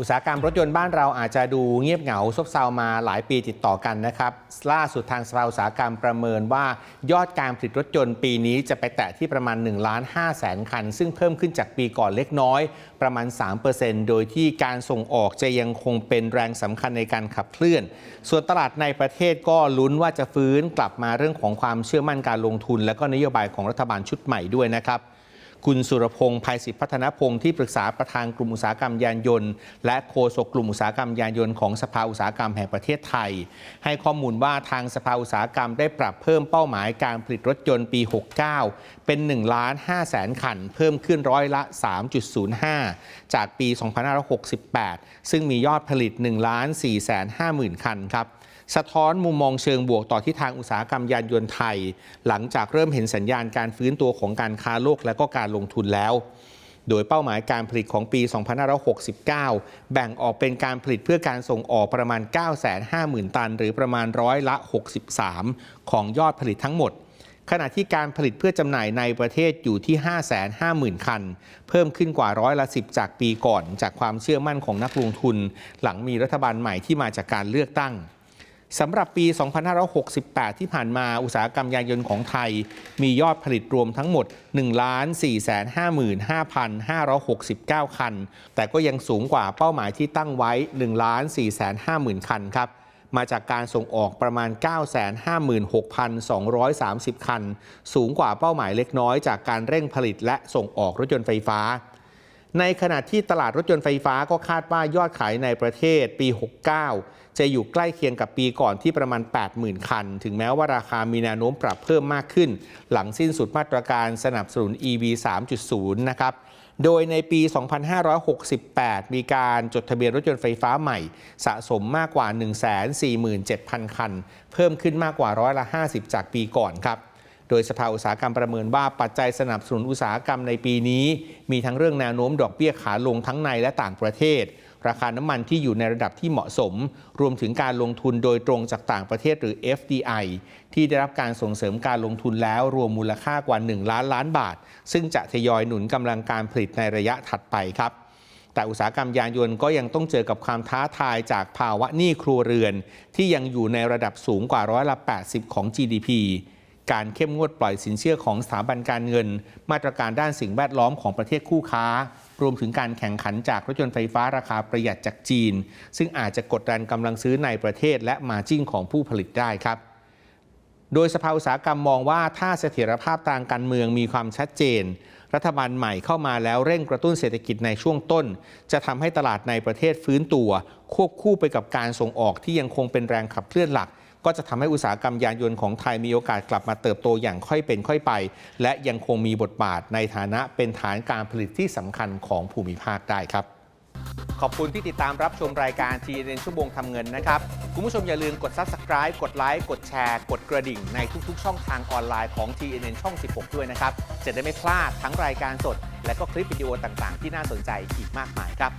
อุตสาหกรรมรถยนต์บ้านเราอาจจะดูเงียบเหงาซบเซามาหลายปีติดต่อกันนะครับล่าสุดทางสภาอุตสาหกรรมประเมินว่ายอดการผลิตรถยนต์ปีนี้จะไปแตะที่ประมาณ1ล้าน5แสนคัน ซึ่งเพิ่มขึ้นจากปีก่อนเล็กน้อย ประมาณ 3%โดยที่การส่งออกจะยังคงเป็นแรงสำคัญในการขับเคลื่อน ส่วนตลาดในประเทศก็ลุ้นว่าจะฟื้นกลับมาเรื่องของความเชื่อมั่นการลงทุน และก็นโยบายของรัฐบาลชุดใหม่ด้วยนะครับ คุณสุรพงษ์ภัยศิษฐ์พัฒนพงศ์ที่ปรึกษาประธานกลุ่มอุตสาหกรรมยานยนต์ และโฆษกกลุ่มอุตสาหกรรมยานยนต์ของสภาอุตสาหกรรมแห่งประเทศไทย ให้ข้อมูลว่าทางสภาอุตสาหกรรมได้ปรับเพิ่มเป้าหมายการผลิตรถยนต์ปี 69 เป็น1ล้าน5แสนคัน เพิ่มขึ้นร้อยละ 3.05 จากปี 2568 ซึ่งมียอดผลิต1ล้าน4แสน5หมื่นคันครับ สะท้อนมุมมองเชิงบวกต่อที่ทางอุตสาหกรรมยานยนต์ไทย หลังจากเริ่มเห็นสัญญาณการฟื้นตัวของการค้าโลกและก็การลงทุนแล้ว โดยเป้าหมายการผลิตของปี 2569 แบ่งออกเป็นการผลิตเพื่อการส่งออกประมาณ 950,000 ตัน หรือประมาณร้อยละ 63 ของยอดผลิตทั้งหมดขณะที่การผลิตเพื่อจำหน่ายในประเทศอยู่ที่ 550,000 คัน เพิ่มขึ้นกว่าร้อยละ 10 จากปีก่อน จากความเชื่อมั่นของนักลงทุน หลังมีรัฐบาลใหม่ที่มาจากการเลือกตั้ง สำหรับปี 2568 ที่ผ่านมาอุตสาหกรรมยานยนต์ของไทย มียอดผลิตรวมทั้งหมด 1,455,569 คัน แต่ก็ยังสูงกว่าเป้าหมายที่ตั้งไว้ 1,450,000 คันครับ มาจากการส่งออกประมาณ 956,230 คัน สูงกว่าเป้าหมายเล็กน้อยจากการเร่งผลิตและส่งออกรถยนต์ไฟฟ้า ในขณะที่ตลาดรถยนต์ไฟฟ้าก็คาดว่ายอดขายในประเทศปี 69 จะอยู่ใกล้เคียงกับปีก่อนที่ประมาณ 80,000 คัน ถึงแม้ว่าราคามีแนวโน้มปรับเพิ่มมากขึ้น หลังสิ้นสุดมาตรการสนับสนุน EV 3.0 นะครับโดยในปี 2568 มีการจดทะเบียนรถยนต์ไฟฟ้าใหม่ สะสมมากกว่า 147,000 คัน เพิ่มขึ้นมากกว่าร้อยละ 50 จากปีก่อนครับ โดยสภาอุตสาหกรรมประเมินว่าปัจจัยสนับสนุนอุตสาหกรรมในปีนี้ มีทั้งเรื่องแนวโน้มดอกเบี้ยขาลงทั้งในและต่างประเทศ ราคาน้ำมันที่อยู่ในระดับที่เหมาะสม รวมถึงการลงทุนโดยตรงจากต่างประเทศหรือ FDI ที่ได้รับการส่งเสริมการลงทุนแล้วรวมมูลค่ากว่า 1 ล้านล้านบาท ซึ่งจะทยอยหนุนกำลังการผลิตในระยะถัดไปครับแต่อุตสาหกรรมยานยนต์ก็ยังต้องเจอกับความท้าทายจากภาวะหนี้ครัวเรือน ที่ยังอยู่ในระดับสูงกว่าร้อยละ 80 ของ GDP การเข้มงวดปล่อยสินเชื่อของสถาบันการเงิน มาตรการด้านสิ่งแวดล้อมของประเทศคู่ค้า รวมถึงการแข่งขันจากรถยนต์ไฟฟ้าราคาประหยัดจากจีน ซึ่งอาจจะกดดันกำลังซื้อในประเทศและมาจิ้งของผู้ผลิตได้ครับโดยสภาอุตสาหกรรมมองว่าถ้าเสถียรภาพทางการเมืองมีความชัดเจน รัฐบาลใหม่เข้ามาแล้วเร่งกระตุ้นเศรษฐกิจในช่วงต้น จะทำให้ตลาดในประเทศฟื้นตัว ควบคู่ไปกับการส่งออกที่ยังคงเป็นแรงขับเคลื่อนหลัก ก็จะทำให้อุตสาหกรรมยานยนต์ของไทยมีโอกาสกลับมาเติบโตอย่างค่อยเป็นค่อยไป และยังคงมีบทบาทในฐานะเป็นฐานการผลิตที่สำคัญของภูมิภาคได้ครับ ขอบคุณที่ติดตามรับชมรายการ TNN ชั่วโมงทำเงินนะครับคุณผู้ชมอย่าลืมกด Subscribe กดไลค์กดแชร์ กดกระดิ่งในทุกๆ ช่องทางออนไลน์ของ TNN ช่อง 16 ด้วยนะครับ จะได้ไม่พลาดทั้งรายการสด และก็คลิปวิดีโอต่างๆ ที่น่าสนใจอีกมากมายครับ